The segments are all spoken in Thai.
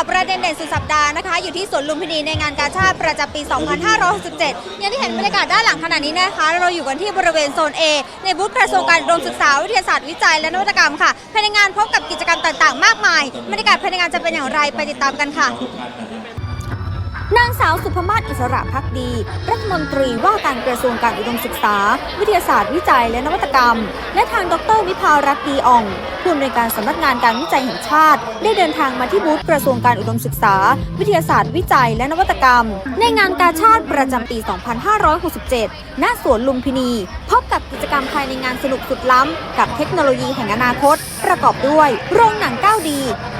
ค่ะประเด็นเด่นสุดสัปดาห์นะคะ อยู่ที่สวนลุมพินีในงานกาชาติประจำปี 2567อย่างที่เห็นบรรยากาศด้านหลังขณะนี้นะคะ เราอยู่กันที่บริเวณโซน A ในบูธกระทรวงการอุดมศึกษาวิทยาศาสตร์วิจัยและนวัตกรรมค่ะภายในงานพบกับกิจกรรมต่างๆ มากมายบรรยากาศภายในงานจะเป็นอย่างไรไปติดตามกันค่ะนางสาวสุภมาศอิสระพักดี รัฐมนตรีว่าการกระทรวงการอุดมศึกษา วิทยาศาสตร์วิจัยและนวัตกรรม และทางดรวิภารัตน์ดีอ่อง ผู้อำนวยการสำนักงานการวิจัยแห่งชาติ ได้เดินทางมาที่บูธกระทรวงการอุดมศึกษา วิทยาศาสตร์วิจัยและนวัตกรรม ในงานกาชาติประจำปี 2567 ณ สวนลุมพินี พบกับกิจกรรมภายในงานสนุกสุดล้ำ กับเทคโนโลยีแห่งอนาคต ประกอบด้วย โรงหนัง 9D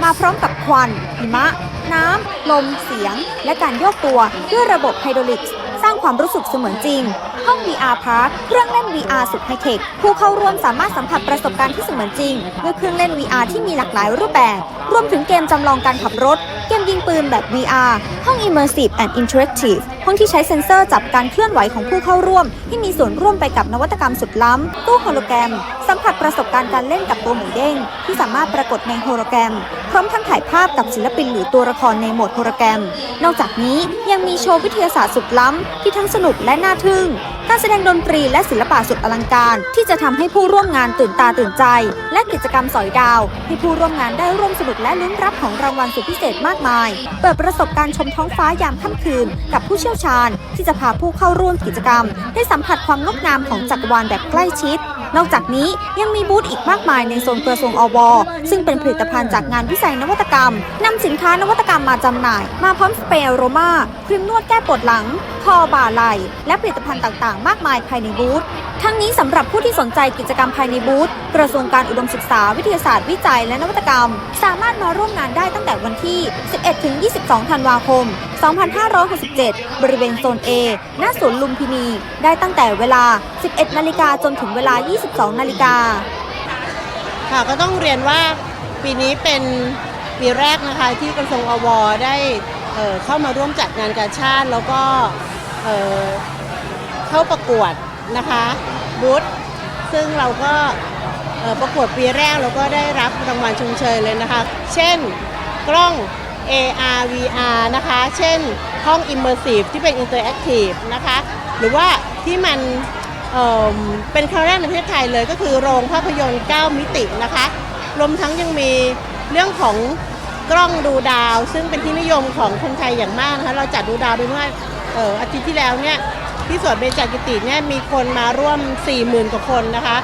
มาพร้อมกับควันหิมะ น้ำ ลม เสียง และการโยกตัวด้วยระบบไฮดรอลิกส ความรู้สึกเสมือนจริง ห้อง VR Park เครื่องเล่น VR สุดไฮเทค ผู้เข้าร่วมสามารถสัมผัสประสบการณ์ที่เสมือนจริงด้วยเครื่องเล่น VR ที่มีหลากหลายรูปแบบ รวมถึงเกมจำลองการขับรถ เกมยิงปืนแบบ VR ห้อง Immersive and Interactive ห้องที่ใช้เซ็นเซอร์จับการเคลื่อนไหวของผู้เข้าร่วม ที่มีส่วนร่วมไปกับนวัตกรรมสุดล้ำตู้โฮโลแกรม สัมผัสประสบการณ์การเล่นกับตัวหมูเด้ง ที่สามารถปรากฏในโฮโลแกรม พร้อมทั้งถ่ายภาพกับศิลปินหรือตัวละครในโหมดโฮโลแกรม นอกจากนี้ยังมีโชว์วิทยาศาสตร์สุดล้ำที่ทั้งสนุกและน่าทึ่ง การแสดงดนตรีและศิลปะสุดอลังการ ที่จะทำให้ผู้ร่วมงานตื่นตาตื่นใจ และกิจกรรมสอยดาว ให้ผู้ร่วมงานได้ร่วมสนุกและลุ้นรับของรางวัลสุดพิเศษมากมาย เปิดประสบการณ์ชมท้องฟ้ายามค่ำคืน กับผู้เชี่ยวชาญ ที่จะพาผู้เข้าร่วมกิจกรรม ได้สัมผัสความงดงามของจักรวาลแบบใกล้ชิด นอกจากนี้ยังมีบูธอีกมากมายในโซนกระทรวงอวซึ่งเป็นผลิตภัณฑ์จากงานวิจัยนวัตกรรมนำสินค้านวัตกรรมมาจำหน่าย มาพร้อมสเปรย์โรมาครีมนวดแก้ปวดหลัง คอบ่าไหล่และผลิตภัณฑ์ต่างๆ มากมายภายในบูธทั้งนี้สำหรับผู้ที่สนใจกิจกรรมภายในบูธกระทรวงการอุดมศึกษาวิทยาศาสตร์วิจัยและนวัตกรรม สามารถมาร่วมงานได้ตั้งแต่วันที่ 11-22 ธันวาคม 2567 บริเวณโซน A หน้าสวนลุมพินี ได้ตั้งแต่เวลา 11 นาฬิกาจนถึงเวลา 22 นาฬิกา ค่ะก็ต้องเรียนว่าปีนี้เป็นปีแรกนะคะที่กระทรวงอวได้เออเข้ามาร่วมจัดงานกาชาติ แล้วก็เอ่อเข้าประกวดนะคะบูธซึ่งเราก็ประกวดปีแรกเราก็ได้รับรางวัลชมเชยเลยนะคะ เช่นกล้อง AR VR นะคะ เช่นห้อง Immersive ที่เป็น Interactive นะคะ หรือว่าที่มันเเป็นครั้งแรกในประเทศไทยเลยก็คือโรงภาพยนตร์ 9 มิตินะคะ รวมทั้งยังมีเรื่องของกล้องดูดาว ซึ่งเป็นที่นิยมของคนไทยอย่างมากนะคะ เราจัดดูดาวไปเมื่ออาทิตย์ที่แล้วเนี่ย ที่สวนเบญจกิติเนี่ยมีคนมาร่วม 40,000กว่าคนนะคะ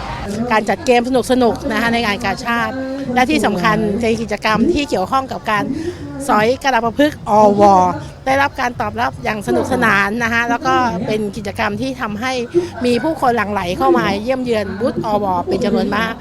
การจัดเกมสนุกๆน,นะคะในงานกาชาติ และที่สำคัญในกิจกรรมที่เกี่ยวข้องกับการสอยกระดาษประพฤกษ์อวได้รับการตอบรับอย่างสนุกสนานนะคะแล้วก็เป็นกิจกรรมที่ทำให้มีผู้คนหลั่งไหลเข้ามาเยี่ยมเยือนบูธอวเป็นจำนวนมาก